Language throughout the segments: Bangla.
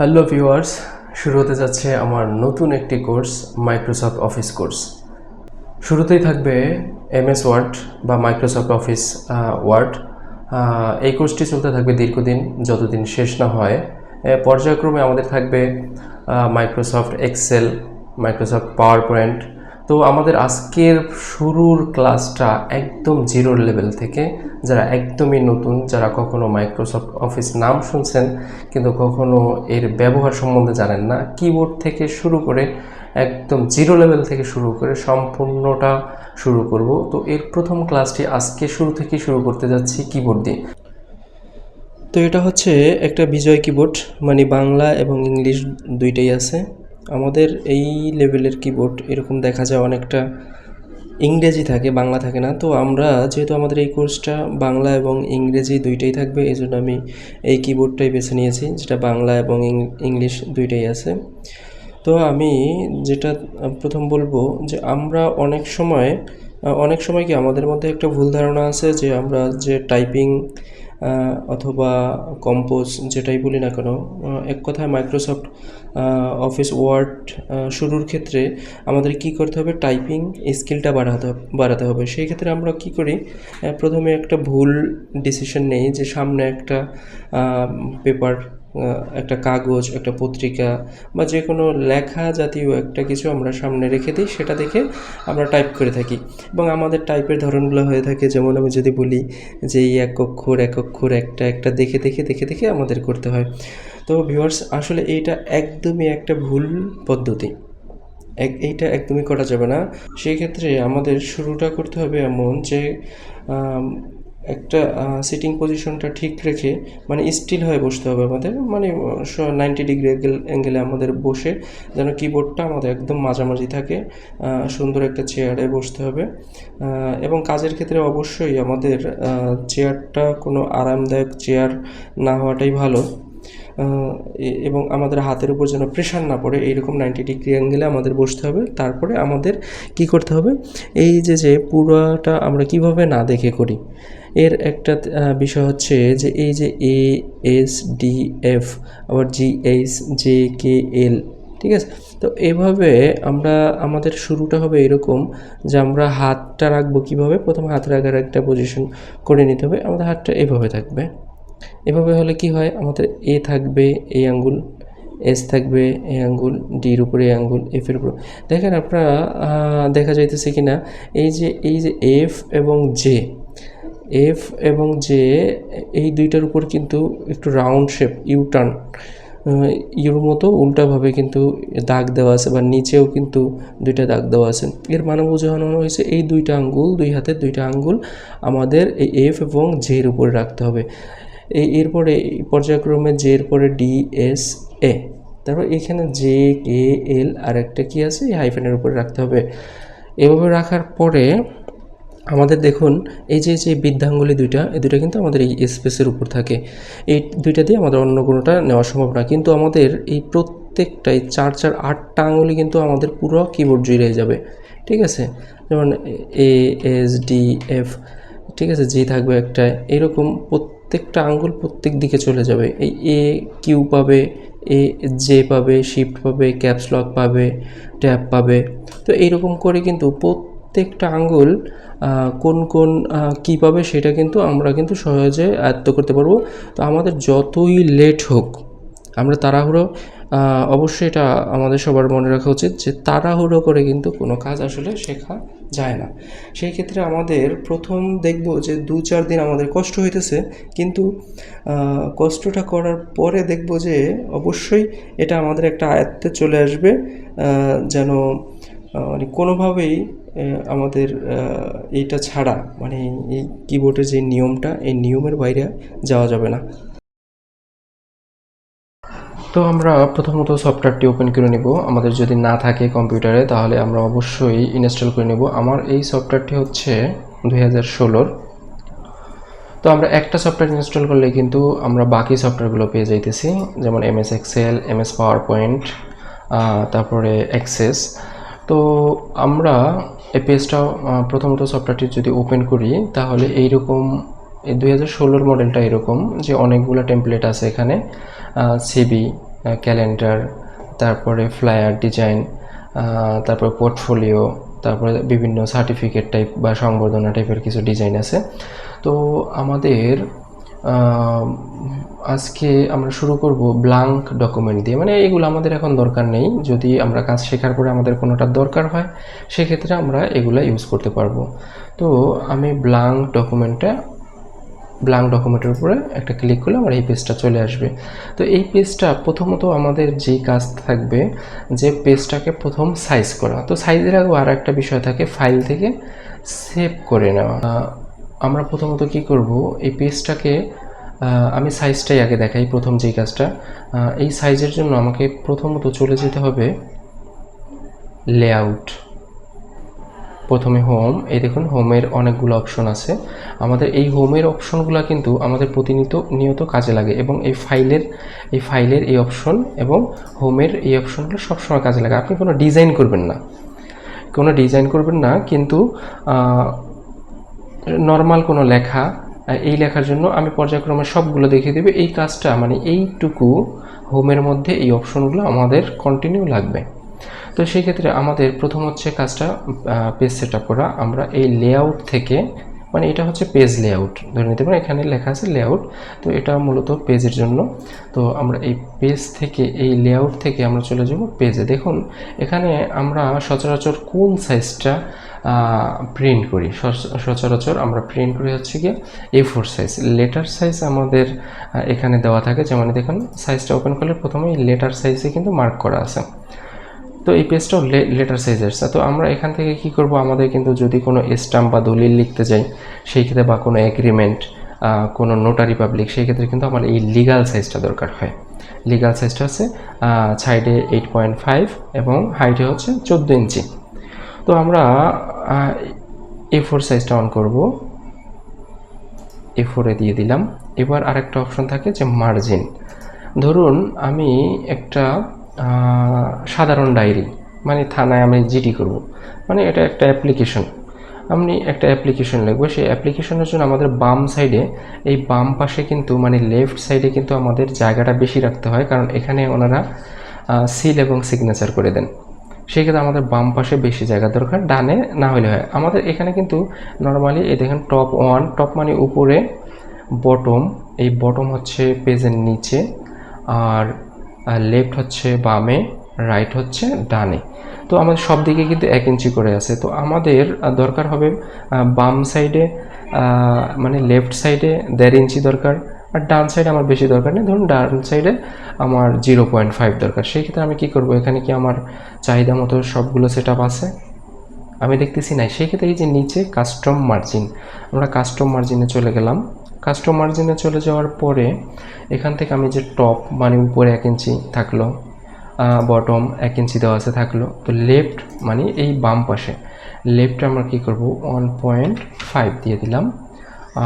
হ্যালো ভিউয়ার্স শুরু হতে যাচ্ছে আমার নতুন একটি কোর্স মাইক্রোসফট অফিস কোর্স শুরুতেই থাকবে এমএস ওয়ার্ড বা মাইক্রোসফট অফিস ওয়ার্ড এই কোর্সটি চলতে থাকবে দীর্ঘদিন, যতদিন শেষ না হয়। পর্যায়ক্রমে আমাদের থাকবে Microsoft Excel Microsoft PowerPoint তো আমাদের আজকের শুরুর ক্লাসটা একদম জিরোর লেভেল থেকে, যারা একদমই নতুন, যারা কখনো মাইক্রোসফট অফিস নাম শুনছেন, কিন্তু কখনো এর ব্যবহার সম্বন্ধে জানেন না কিবোর্ড থেকে শুরু করে একদম জিরো লেভেল থেকে শুরু করে সম্পূর্ণটা শুরু করব। তো এর প্রথম ক্লাসটি আজকে শুরু থেকে শুরু করতে যাচ্ছি কিবোর্ড দিয়ে। তো এটা হচ্ছে একটা বিজয় কিবোর্ড মানে বাংলা এবং ইংলিশ দুইটাই আছে। আমাদের এই লেভেলের কিবোর্ড এরকম দেখা যায় অনেকটা ইংরেজি থাকে, বাংলা থাকে না। তো আমরা যেহেতু আমাদের এই কোর্সটা বাংলা এবং ইংরেজি দুইটাই থাকবে এই জন্য আমি এই কিবোর্ডটাই বেছে নিয়েছি, যেটা বাংলা এবং ইংলিশ দুইটাই আছে। তো আমি যেটা প্রথম বলব যে আমরা অনেক সময় অনেক সময় কি আমাদের মধ্যে একটা ভুল ধারণা আছে যে আমরা যে টাইপিং অথবা কম্পোজ যেটাই বলি না কেন এক কথায় মাইক্রোসফট অফিস ওয়ার্ড শুরুর ক্ষেত্রে আমাদের কি করতে হবে? টাইপিং স্কিলটা বাড়াতে বাড়াতে হবে। সেই ক্ষেত্রে আমরা কি করি? প্রথমে একটা ভুল ডিসিশন নেই যে সামনে একটা পেপার একটা কাগজ, একটা পত্রিকা বা যে কোনো লেখা জাতীয় একটা কিছু আমরা সামনে রেখে দিই, সেটা দেখে আমরা টাইপ করে থাকি। এবং আমাদের টাইপের ধরনগুলো হয়ে থাকে, যেমন আমি যদি বলি যে এই এক অক্ষর এক অক্ষর, একটা একটা দেখে দেখে দেখে দেখে আমাদের করতে হয়। তো ভিউয়ার্স আসলে এইটা একদমই একটা ভুল পদ্ধতি। এক, এইটা একদমই করা যাবে না। সেই ক্ষেত্রে আমাদের শুরুটা করতে হবে এমন যে একটা সিটিং পজিশনটা ঠিক রেখে মানে স্টিল হয়ে বসতে হবে আমাদের। মানে নাইনটি ডিগ্রি অ্যাঙ্গেলে আমাদের বসে যেন কিবোর্ডটা আমাদের একদম মাঝামাঝি থাকে সুন্দর একটা চেয়ারে বসতে হবে। এবং কাজের ক্ষেত্রে অবশ্যই আমাদের চেয়ারটা কোনো আরামদায়ক চেয়ার না হওয়াটাই ভালো। এবং আমাদের হাতের উপর যেন প্রেশার না পড়ে, এইরকম নাইনটি ডিগ্রি অ্যাঙ্গেলে আমাদের বসতে হবে। তারপরে আমাদের কি করতে হবে? এই যে যে পুরোটা আমরা কীভাবে না দেখে করি এর একটা বিষয় হচ্ছে যে এই যে এ এস ডি এফ আবার জি এইচ জে কে এল ঠিক আছে? তো এভাবে আমরা, আমাদের শুরুটা হবে এরকম যে আমরা হাতটা রাখব কীভাবে? প্রথম হাত রাখার একটা পজিশন করে নিতে হবে। আমাদের হাতটা এভাবে থাকবে। এভাবে হলে কি হয়? আমাদের এ থাকবে এই আঙ্গুল এস থাকবে এই আঙ্গুল ডির উপরে এই আঙ্গুল এফের উপর। দেখেন আপনারা দেখা যাইতেছে কি না এই যে এই যে এফ এবং জে এফ এবং জে এই দুইটার উপর কিন্তু একটু রাউন্ড শেপ ইউ টার্ন ইউর মতো উল্টাভাবে কিন্তু দাগ দেওয়া আছে বা নিচেও কিন্তু দুইটা দাগ দেওয়া আছে। এর মানে বোঝানো হয়েছে এই দুইটা আঙ্গুল, দুই হাতের দুইটা আঙ্গুল আমাদের এই এফ এবং জের উপরে রাখতে হবে। এই এরপরে এই পর্যায়ক্রমে জের পরে ডি এস এ তারপর এখানে জে কে এল আর একটা কি আছে? এই হাইফেনের উপরে রাখতে হবে। এভাবে রাখার পরে আমাদের দেখুন, এই যে যে বৃদ্ধাঙ্গুলি দুইটা, এই দুইটা কিন্তু আমাদের এই স্পেসের উপর থাকে। এই দুইটা দিয়ে আমাদের অন্য কোনোটা নেওয়া সম্ভব না। কিন্তু আমাদের এই প্রত্যেকটাই চার চার, আটটা আঙুলি কিন্তু আমাদের পুরো কিবোর্ড জুড়ে যাবে। ঠিক আছে? যেমন এ এস ডি এফ ঠিক আছে? জি থাকবে একটা। এরকম প্রত্যেকটা আঙ্গুল প্রত্যেক দিকে চলে যাবে। এই এ কিউ পাবে এ জে পাবে শিফট পাবে ক্যাপস লক পাবে ট্যাব পাবে। তো এইরকম করে কিন্তু প্রত্যেকটা আঙ্গুল কোন কোন আহ, কী পাবে সেটা কিন্তু আমরা কিন্তু সহজে আয়ত্ত করতে পারব। তো আমাদের যতই লেট হোক আমরা তাড়াহুড়ো অবশ্যই এটা আমাদের সবার মনে রাখা উচিত যে তাড়াহুড়ো করে কিন্তু কোনো কাজ আসলে শেখা যায় না। সেই ক্ষেত্রে আমাদের প্রথম দেখব যে দু চার দিন আমাদের কষ্ট হইতেছে কিন্তু কষ্টটা করার পরে দেখব যে অবশ্যই এটা আমাদের একটা আয়ত্তে চলে আসবে যেন মানে কোনোভাবেই আমাদের এইটা ছাড়া মানে এই কিবোর্ডের যে নিয়মটা, এই নিয়মের বাইরে যাওয়া যাবে না। তো আমরা প্রথমত সফটওয়্যারটি ওপেন করে নেব। আমাদের যদি না থাকে কম্পিউটারে তাহলে আমরা অবশ্যই ইনস্টল করে নেব। আমার এই সফটওয়্যারটি হচ্ছে দুই হাজার ষোলোর। তো আমরা একটা সফটওয়্যার ইনস্টল করলে কিন্তু আমরা বাকি সফটওয়্যারগুলো পেয়ে যাইতেছি। যেমন MS Excel MS PowerPoint তারপরে অ্যাক্সেস তো আমরা এই পেজটা প্রথমত সফটওয়্যারটি যদি ওপেন করি, তাহলে এইরকম, এই দুই হাজার ষোলোর মডেলটা এরকম যে অনেকগুলো টেমপ্লেট আছে এখানে সিবি ক্যালেন্ডার তারপরে ফ্লায়ার ডিজাইন তারপরে পোর্টফোলিও তারপরে বিভিন্ন সার্টিফিকেট টাইপ বা সংবর্ধনা টাইপের কিছু ডিজাইন আছে। তো আমাদের আজকে আমরা শুরু করব ব্লাঙ্ক ডকুমেন্ট দিয়ে। মানে এগুলো আমাদের এখন দরকার নেই। যদি আমরা কাজ শেখার পরে আমাদের কোনোটা দরকার হয়, সেক্ষেত্রে আমরা এগুলো ইউজ করতে পারব। তো আমি ব্লাঙ্ক ডকুমেন্টটা ব্লাঙ্ক ডকুমেন্টের উপরে একটা ক্লিক করলে আমার এই পেজটা চলে আসবে। তো এই পেজটা প্রথমত আমাদের যে কাজ থাকবে, যে পেজটাকে প্রথম সাইজ করা। তো সাইজের আগেও আর একটা বিষয় থাকে ফাইল থেকে সেভ করে নেওয়া। আমরা প্রথমত কি করব? এই পেজটাকে আমি সাইজটাই আগে দেখাই প্রথম যেই কাজটা। এই সাইজের জন্য আমাকে প্রথমত চলে যেতে হবে লেআউট প্রথমে হোম এই দেখুন হোমের অনেকগুলো অপশন আছে। আমাদের এই হোমের অপশনগুলো কিন্তু আমাদের প্রতিনিয়ত, নিয়ত কাজে লাগে এবং এই ফাইলের এই ফাইলের এই অপশন এবং হোমের এই অপশনগুলো সবসময় কাজে লাগে। আপনি কোনো ডিজাইন করবেন না। কোনো ডিজাইন করবেন না, কিন্তু নর্মাল কোনো লেখা এই লেখার জন্য আমি পর্যায়ক্রমে সবগুলো দেখিয়ে দেবে। এই কাজটা মানে এইটুকু হোমের মধ্যে এই অপশনগুলো আমাদের কন্টিনিউ লাগবে। তো সেই ক্ষেত্রে আমাদের প্রথম হচ্ছে কাজটা পেজ সেট করা। আমরা এই লেআউট থেকে মানে এটা হচ্ছে পেজ লেআউট ধরে নিতে পারেন, এখানে লেখা আছে লেআউট তো এটা মূলত পেজের জন্য। তো আমরা এই পেজ থেকে, এই লেআউট থেকে আমরা চলে যাব পেজে দেখুন, এখানে আমরা সচরাচর কোন সাইজটা প্রিন্ট করি? সচ- সচরাচর আমরা প্রিন্ট করি হচ্ছে গিয়ে A four size letter size আমাদের এখানে দেওয়া থাকে। যেমন দেখুন সাইজটা ওপেন করলে প্রথমে লেটার সাইজে কিন্তু মার্ক করা আছে। তো এই পেজটাও লেটার সাইজের তো আমরা এখান থেকে কি করব? আমাদের কিন্তু যদি কোনো স্টাম্প বা দলিল লিখতে যাই সেই ক্ষেত্রে বা কোনো এগ্রিমেন্ট কোনো নোটারি পাবলিক সেই ক্ষেত্রে কিন্তু আমার এই লিগাল সাইজটা দরকার হয়। লিগাল সাইজটা হচ্ছে সাইডে এইট পয়েন্ট ফাইভ এবং হাইটে হচ্ছে চোদ্দ ইঞ্চি। তো আমরা এ ফোর সাইজটা অন করব। এ ফোরে দিয়ে দিলাম। এবার আরেকটা অপশন থাকে যে মার্জিন ধরুন আমি একটা সাধারণ ডায়েরি মানে থানায় আমি জিডি করব। মানে এটা একটা অ্যাপ্লিকেশন। আপনি একটা অ্যাপ্লিকেশন লিখব। সেই অ্যাপ্লিকেশনের জন্য আমাদের বাম সাইডে এই বাম পাশে কিন্তু মানে লেফট সাইডে কিন্তু আমাদের জায়গাটা বেশি রাখতে হয়, কারণ এখানে ওনারা সিল এবং সিগনেচার করে দেন। সেক্ষেত্রে আমাদের বাম পাশে বেশি জায়গা দরকার, ডানে না হলে হয়। আমাদের এখানে কিন্তু নর্মালি এই দেখেন টপ ওয়ান টপ মানে উপরে বটম এই বটম হচ্ছে পেজের নিচে, আর লেফট হচ্ছে বামে রাইট হচ্ছে ডানে। তো আমাদের সব দিকে কিন্তু এক ইঞ্চি করে আছে। তো আমাদের দরকার হবে বাম সাইডে মানে লেফট সাইডে দেড় ইঞ্চি দরকার। আর ডান সাইডে আমার বেশি দরকার নেই। ধরুন ডান সাইডে আমার জিরো পয়েন্ট ফাইভ দরকার। সেই ক্ষেত্রে আমি কী করব? এখানে কি আমার চাহিদা মতো সবগুলো সেট আপ আছে? আমি দেখতেছি নাই। সেই ক্ষেত্রে এই যে নিচে কাস্টম মার্জিন আমরা কাস্টম মার্জিনে চলে গেলাম। কাস্টম মার্জিনে চলে যাওয়ার পরে এখান থেকে আমি যে টপ মানে উপরে এক ইঞ্চি থাকল বটম এক ইঞ্চি দেওয়া আছে থাকল, তো লেফট মানে এই বাম পাশে লেফটে আমরা কী করব ওয়ান পয়েন্ট ফাইভ দিয়ে দিলাম,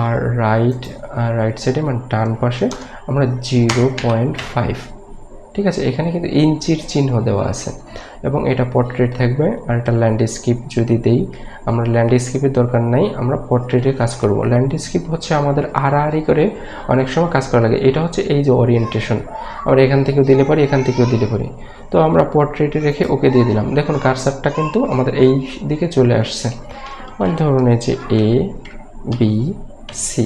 আর রাইট রাইট সাইডে মানে ডান পাশে আমরা জিরো পয়েন্ট ফাইভ ঠিক আছে? এখানে কিন্তু ইঞ্চির চিহ্ন দেওয়া আছে। এবং এটা পোর্ট্রেট থাকবে আর এটা ল্যান্ডস্কেপ যদি দেই, আমরা ল্যান্ডস্কেপের দরকার নাই, আমরা পোর্ট্রেটে কাজ করব। ল্যান্ডস্কেপ হচ্ছে আমাদের আড়াআড়ি করে অনেক সময় কাজ করা লাগে। এটা হচ্ছে এই যে ওরিয়েন্টেশন আমরা এখান থেকেও দিলে পারি, এখান থেকেও দিলে পারি। তো আমরা পোর্ট্রেটে রেখে ওকে দিয়ে দিলাম। দেখুন কারসারটা কিন্তু আমাদের এই দিকে চলে আসছে। মানে ধরুন এই যে এ বি সি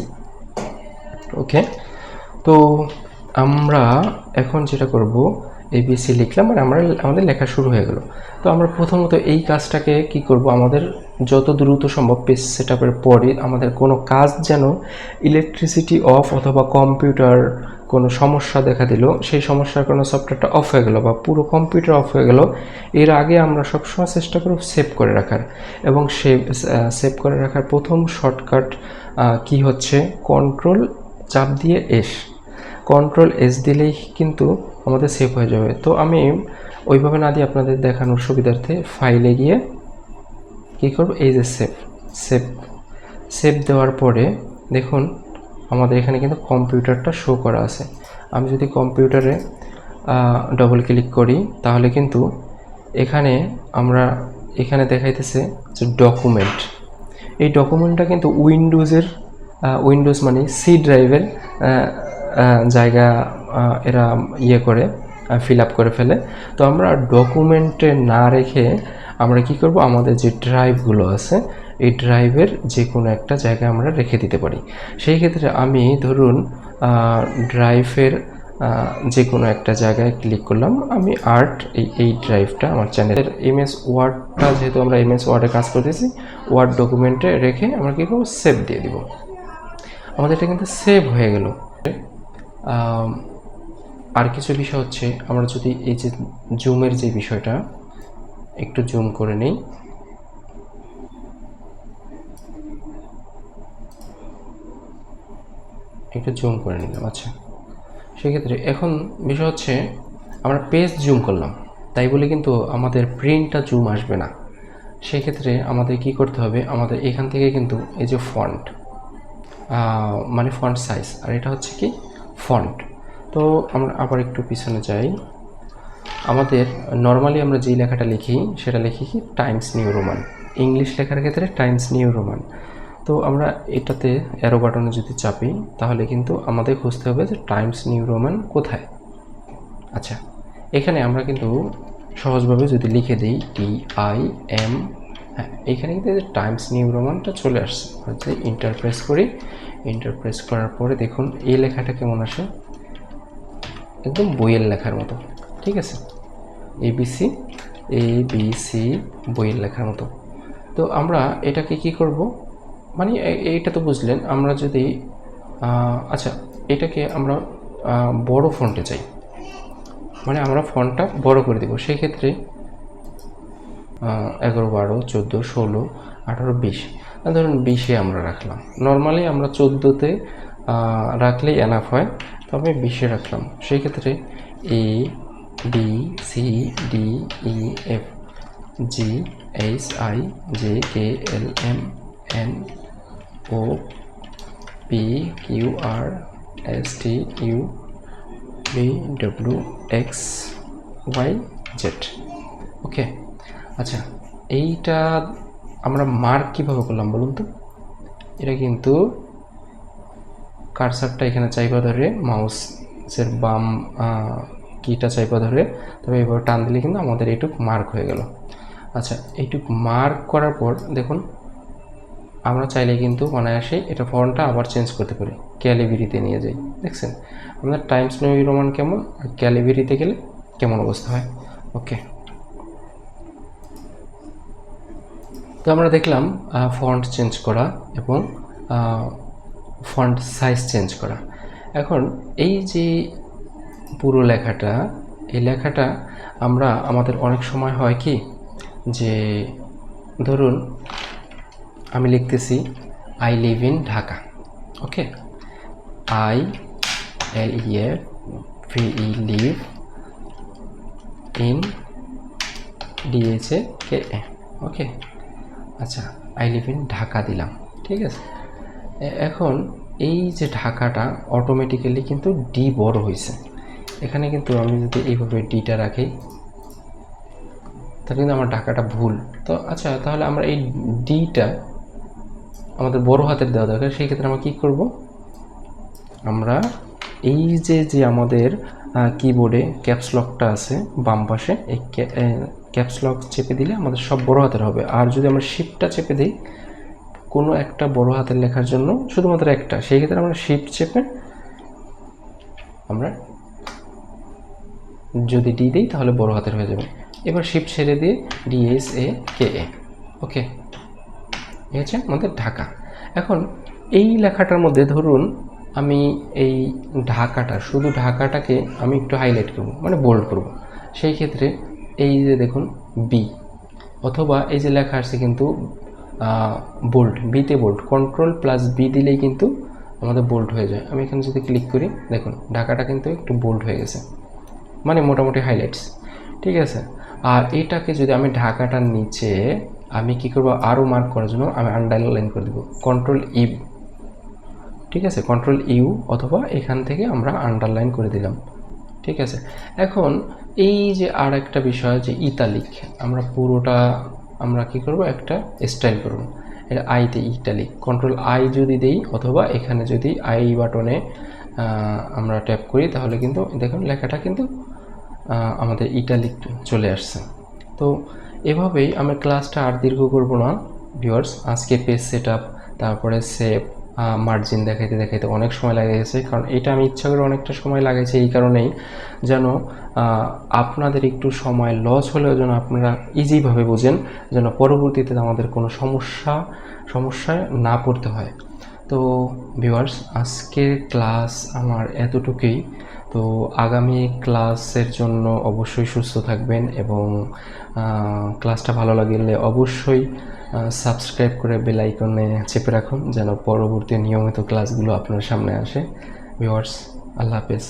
ওকে তো আমরা এখন যেটা করব এবিসি লিখলাম আর আমরা আমাদের লেখা শুরু হয়ে গেল। তো আমরা প্রথমত এই কাজটাকে কি করব? আমাদের যত দ্রুত সম্ভব পেজ সেট আপের পরে আমাদের কোনো কাজ যেন ইলেকট্রিসিটি অফ অথবা কম্পিউটার কোনো সমস্যা দেখা দিল, সেই সমস্যার কোনো সফটওয়্যারটা অফ হয়ে গেল বা পুরো কম্পিউটার অফ হয়ে গেল, এর আগে আমরা সবসময় চেষ্টা করব সেভ করে রাখার। এবং সেভ সেভ করে রাখার প্রথম শর্টকাট কি হচ্ছে? কন্ট্রোল চাপ দিয়ে এস কন্ট্রোল এস দিলেই কিন্তু আমাদের সেভ হয়ে যাবে। তো আমি ওইভাবে না দিয়ে আপনাদের দেখানোর সুবিধার্থে ফাইলে গিয়ে কী করব? এই যে সেভ সেভ সেভ দেওয়ার পরে দেখুন আমাদের এখানে কিন্তু কম্পিউটারটা শো করা আছে। আমি যদি কম্পিউটারে ডবল ক্লিক করি, তাহলে কিন্তু এখানে আমরা, এখানে দেখাইতেছে যে ডকুমেন্ট এই ডকুমেন্টটা কিন্তু উইন্ডোজের উইন্ডোজ মানে সি ড্রাইভের জায়গা এরা ইয়ে করে ফিল আপ করে ফেলে। তো আমরা ডকুমেন্টে না রেখে আমরা কি করব? আমাদের যে ড্রাইভগুলো আছে, এই ড্রাইভের যে কোনো একটা জায়গায় আমরা রেখে দিতে পারি। সেই ক্ষেত্রে আমি ধরুন ড্রাইভের যে কোনো একটা জায়গায় ক্লিক করলাম। আমি আর্ট এই এই ড্রাইভটা আমার চ্যানেলের এমএস ওয়ার্ডটা যেহেতু আমরা এমএস ওয়ার্ডে কাজ করতেছি ওয়ার্ড ডকুমেন্টে রেখে আমরা কী করব? সেভ দিয়ে দিব। আমাদের এটা কিন্তু সেভ হয়ে গেল। আর কিছু বিষয় হচ্ছে, আমরা যদি এই যে জুমের যে বিষয়টা, একটু জুম করে নেই। একটু জুম করে নিলাম আচ্ছা। সেক্ষেত্রে এখন বিষয় হচ্ছে, আমরা পেজ জুম করলাম, তাই বলে কিন্তু আমাদের প্রিন্টটা জুম আসবে না। সেক্ষেত্রে আমাদের কি করতে হবে, আমাদের এখান থেকে কিন্তু এই যে ফন্ট মানে ফন্ট সাইজ, আর এটা হচ্ছে কি, ফন্ট। তো আমরা আবার একটু পিছনে যাই। আমাদের নর্মালি আমরা যেই লেখাটা লিখি, সেটা লিখি কি টাইমস নিউ রোমান ইংলিশ লেখার ক্ষেত্রে টাইমস নিউ রোমান তো আমরা এটাতে অ্যারো বাটনে যদি চাপি, তাহলে কিন্তু আমাদের খুঁজতে হবে যে টাইমস নিউ রোমান কোথায়। আচ্ছা এখানে আমরা কিন্তু সহজভাবে যদি লিখে দিই টি আই এম হ্যাঁ এখানে কিন্তু টাইমস নিউ রোমানটা চলে আসছে। ইন্টারপ্রেস করি ইন্টারপ্রেস করার পরে দেখুন এই লেখাটা কেমন আসে। একদম বইয়ের লেখার মতো, ঠিক আছে? এবিসি এ বি সি বইয়ের লেখার মতো। তো আমরা এটাকে কি করব? মানে এইটা তো বুঝলেন, আমরা যদি আচ্ছা এটাকে আমরা বড় ফন্টে চাই। মানে আমরা ফন্টটা বড় করে দেবো। সেই ক্ষেত্রে এগারো, বারো, চোদ্দ, ষোলো, আঠারো, বিশ। ধরুন বিশে আমরা রাখলাম। নর্মালি আমরা চোদ্দোতে রাখলেই এনাফ হয়। তবে বিশে রাখলাম। সেই ক্ষেত্রে A B C D E F G H I J K L M N O P Q R S T U V W X Y Z okay আচ্ছা এইটা আমরা মার্ক কীভাবে করলাম বলুন তো? এটা কিন্তু কারসারটা এখানে চাইপা ধরে, মাউসের বাম কিটা চাইপা ধরে, তবে এবার টান দিলে কিন্তু আমাদের এইটুক মার্ক হয়ে গেল। আচ্ছা এইটুক মার্ক করার পর দেখুন, আমরা চাইলে কিন্তু অনায়াসে এটা ফন্টটা আবার চেঞ্জ করতে পারি ক্যালিভিরিতে নিয়ে যাই, দেখছেন? আমাদের টাইমস নিউ রোমান কেমন, আর ক্যালিভিরিতে গেলে কেমন অবস্থা হয়? ওকে তো আমরা দেখলাম ফন্ট চেঞ্জ করা এবং ফন্ট সাইজ চেঞ্জ করা। এখন এই যে পুরো লেখাটা, এই লেখাটা আমরা, আমাদের অনেক সময় হয় কি যে, ধরুন আমি লিখতেছি I live in Dhaka okay I L E F V live in DHA K A okay আচ্ছা আই লিভ ইন ঢাকা দিলাম, ঠিক আছে? এখন এই যে ঢাকাটা অটোমেটিক্যালি কিন্তু ডি বড় হয়েছে। এখানে কিন্তু আমি যদি এইভাবে ডিটা রাখি, তাহলে কিন্তু আমার ঢাকাটা ভুল। তো আচ্ছা তাহলে আমরা এই ডিটা আমাদের বড় হাতের দেওয়া দরকার, সেই ক্ষেত্রে আমরা কী করব? আমরা এই যে যে আমাদের কিবোর্ডে ক্যাপস লকটা আছে বাম পাশে, এই ক্যাপস লক চেপে দিলে আমাদের সব বড় হাতের হবে। আর যদি আমরা শিফটটা চেপে দিই কোনো একটা বড় হাতের লেখার জন্য শুধুমাত্র একটা, সেই ক্ষেত্রে আমরা শিফট চেপে আমরা যদি ডি দিই তাহলে বড় হাতের হয়ে যাবে। এবার শিফট ছেড়ে দিয়ে ডিএস এ কে এ ওকে এই হচ্ছে আমাদের ঢাকা। এখন এই লেখাটার মধ্যে ধরুন আমি এই ঢাকাটা, শুধু ঢাকাটাকে আমি একটু হাইলাইট করব মানে বোল্ড করব। সেই ক্ষেত্রে এই যে দেখুন বি অথবা এই যে লেখা আসছে কিন্তু বোল্ড বিতে বোল্ড কন্ট্রোল প্লাস বি দিলেই কিন্তু আমাদের বোল্ড হয়ে যায়। আমি এখানে যদি ক্লিক করি, দেখুন, ঢাকাটা কিন্তু একটু বোল্ড হয়ে গেছে। মানে মোটামুটি হাইলাইটস ঠিক আছে? আর এটাকে যদি আমি ঢাকাটার নিচে, আমি কি করব? আরও মার্ক করার জন্য আমি আন্ডারলাইন করে দেবো। কন্ট্রোল ইউ ঠিক আছে? কন্ট্রোল ইউ অথবা এখান থেকে আমরা আন্ডারলাইন করে দিলাম। ঠিক আছে? এখন এই যে আর একটা বিষয় যে ইতালিক আমরা পুরোটা আমরা কি করব? একটা স্টাইল করব। এটা আইতে ইটালিক কন্ট্রোল আই যদি দেই, অথবা এখানে যদি আই বাটনে আমরা ট্যাপ করি, তাহলে কিন্তু দেখুন লেখাটা কিন্তু আমাদের ইটালি চলে আসছে। তো এভাবেই আমরা ক্লাসটা আর দীর্ঘ করব না ভিউয়ার্স আজকে পেজ সেট তারপরে সেভ মার্জিন দেখাইতে দেখাইতে অনেক সময় লাগে গেছে, কারণ এটা আমি ইচ্ছা করে অনেকটা সময় লাগাইছি এই কারণেই যেন আপনাদের একটু সময় লস হলেও যেন আপনারা ইজিভাবে বোঝেন যেন পরবর্তীতে আমাদের কোনো সমস্যা, সমস্যায় না পড়তে হয়। তো ভিউয়ার্স আজকের ক্লাস আমার এতটুকুই। তো আগামী ক্লাসের জন্য অবশ্যই সুস্থ থাকবেন এবং ক্লাসটা ভালো লাগলে অবশ্যই সাবস্ক্রাইব করে বেল আইকনে চেপে রাখুন যেন পরবর্তী নিয়মিত ক্লাসগুলো আপনার সামনে আসে। ভিওয়ার্স আল্লাহ হাফেজ।